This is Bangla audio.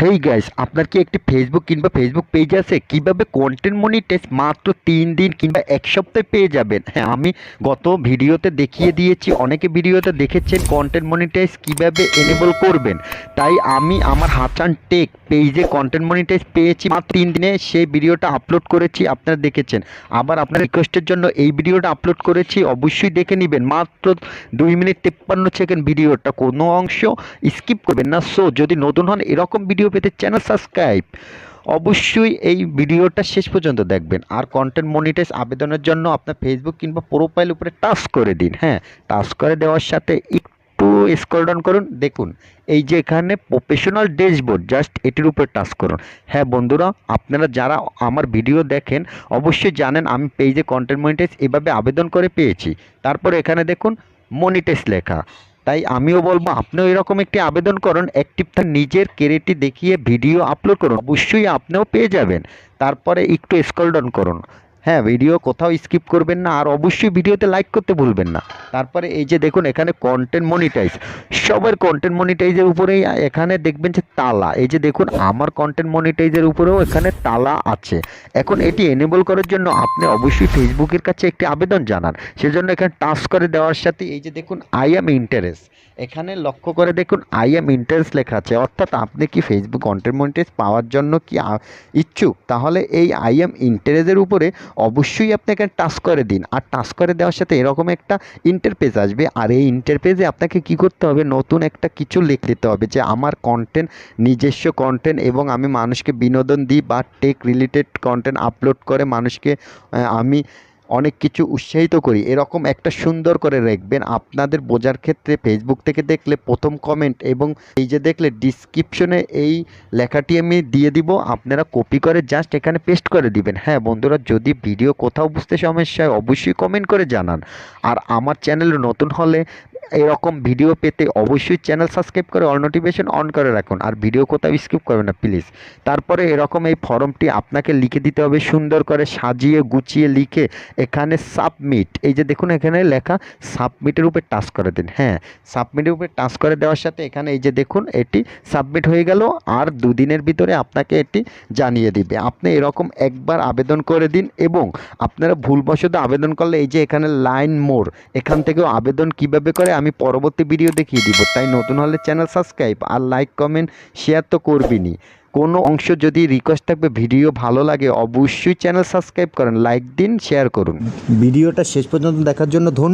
হেই গাইস আপনার কি একটি ফেসবুক কিংবা ফেসবুক পেজ আছে? কীভাবে কন্টেন্ট মনিটাইজ মাত্র তিন দিন কিংবা এক সপ্তাহে পেয়ে যাবেন? হ্যাঁ আমি গত ভিডিওতে দেখিয়ে দিয়েছি, অনেকে ভিডিওতে দেখেছেন কন্টেন্ট মনিটাইজ কীভাবে এনেবল করবেন। তাই আমি আমার হাচান টেক পেজে কন্টেন্ট মনিটাইজ পেয়েছি, মাত্র তিন দিনে সেই ভিডিওটা আপলোড করেছি, আপনারা দেখেছেন। আবার আপনার রিকোয়েস্টের জন্য এই ভিডিওটা আপলোড করেছি, অবশ্যই দেখে নেবেন। মাত্র দুই মিনিট তেপ্পান্ন সেকেন্ড ভিডিওটা কোনো অংশ স্কিপ করবেন না। সো যদি নতুন হন, এরকম ভিডিও পেতে চ্যানেল সাবস্ক্রাইব অবশ্যই এই ভিডিওটা শেষ পর্যন্ত দেখবেন। আর কন্টেন্ট মনিটাইজ আবেদনের জন্য আপনার ফেসবুক কিংবা প্রোফাইল উপরে টাচ করে দিন হ্যাঁ? টাচ করে দেওয়ার সাথে একটু স্ক্রল ডাউন করুন। দেখুন, এই যে এখানে প্রফেশনাল ড্যাশবোর্ড জাস্ট এটির উপরে টাচ করুন। হ্যাঁ বন্ধুরা, আপনারা যারা আমার ভিডিও দেখেন, অবশ্যই জানেন আমি পেজে কন্টেন্ট মনিটাইজ এভাবে আবেদন করে পেয়েছি। তারপর এখানে দেখুন মনিটাইজ লেখা। তাই আমিও বলব, আপনিও এরকম একটি আবেদন করুন অ্যাক্টিভ তার নিজের কেরেটি দেখিয়ে ভিডিও আপলোড করুন, অবশ্যই আপনিও পেয়ে যাবেন। তারপরে একটু স্কলডন করুন। হ্যাঁ ভিডিও কোথাও স্কিপ করবেন না, আর অবশ্যই ভিডিওতে লাইক করতে ভুলবেন না। তারপরে এই যে দেখুন, এখানে কন্টেন্ট মনিটাইজ সবার কন্টেন্ট মনিটাইজের উপরেই, এখানে দেখবেন যে তালা। এই যে দেখুন, আমার কন্টেন্ট মনিটাইজের উপরেও এখানে তালা আছে। এখন এটি এনেবল করার জন্য আপনি অবশ্যই ফেসবুকের কাছে একটি আবেদন জানান। সেজন্য এখানে টাচ করে দেওয়ার সাথে এই যে দেখুন আই এম ইন্টারেস্ট এখানে লক্ষ্য করে দেখুন আই এম ইন্টারেস্ট লেখা আছে। অর্থাৎ আপনি কি ফেসবুক কন্টেন্ট মনিটাইজ পাওয়ার জন্য কি ইচ্ছুক? তাহলে এই আই এম ইন্টারেস্টের উপরে অবশ্যই আপনাকে টাচ করে দিন। আর টাচ করে দেওয়ার সাথে এরকম একটা ইন্টারপেজ আসবে। আর এই ইন্টারপেজে আপনাকে কি করতে হবে? নতুন একটা কিছু লিখ দিতে হবে যে, আমার কন্টেন্ট নিজস্ব কন্টেন্ট এবং আমি মানুষকে বিনোদন দিই বা টেক রিলেটেড কন্টেন্ট আপলোড করে মানুষকে আমি অনেক কিছু উৎসাহিত করি। এরকম একটা সুন্দর করে রাখবেন। আপনাদের বোঝার ক্ষেত্রে ফেসবুক থেকে দেখলে প্রথম কমেন্ট এবং এই যে দেখলে ডিসক্রিপশনে এই লেখাটি আমি দিয়ে দিব। আপনারা কপি করে জাস্ট এখানে পেস্ট করে দিবেন। হ্যাঁ বন্ধুরা, যদি ভিডিও কোথাও বুঝতে সমস্যা হয়, অবশ্যই কমেন্ট করে জানান। আর আমার চ্যানেল নতুন হলে এরকম ভিডিও পেতে অবশ্যই চ্যানেল সাবস্ক্রাইব করে অল নোটিফিকেশন অন করে রাখুন। আর ভিডিও কোথাও স্কিপ করবেন না, প্লিজ। তারপরে এরকম এই ফর্মটি আপনাকে লিখে দিতে হবে, সুন্দর করে সাজিয়ে গুছিয়ে লিখে এখানে সাবমিট। এই যে দেখুন, এখানে লেখা সাবমিটের উপরে টাচ করে দিন। হ্যাঁ সাবমিটের উপরে টাচ করে দেওয়ার সাথে এখানে এই যে দেখুন, এটি সাবমিট হয়ে গেল আর দুদিনের ভিতরে আপনাকে এটি জানিয়ে দিবে। আপনি এরকম একবার আবেদন করে দিন এবং আপনারা ভুলবশত আবেদন করলে এই যে এখানে লাইন মোড় এখান থেকেও আবেদন কীভাবে করে আমি পরবর্তী ভিডিও দেখিয়ে দিব। তাই নতুন হলে চ্যানেল সাবস্ক্রাইব আর লাইক কমেন্ট শেয়ার তো করবিনি। কোনো অংশ যদি রিকোয়েস্ট থাকবে ভিডিও ভালো লাগে, অবশ্যই চ্যানেল সাবস্ক্রাইব করেন লাইক দিন শেয়ার করুন। ভিডিওটা শেষ পর্যন্ত দেখার জন্য ধন্যবাদ।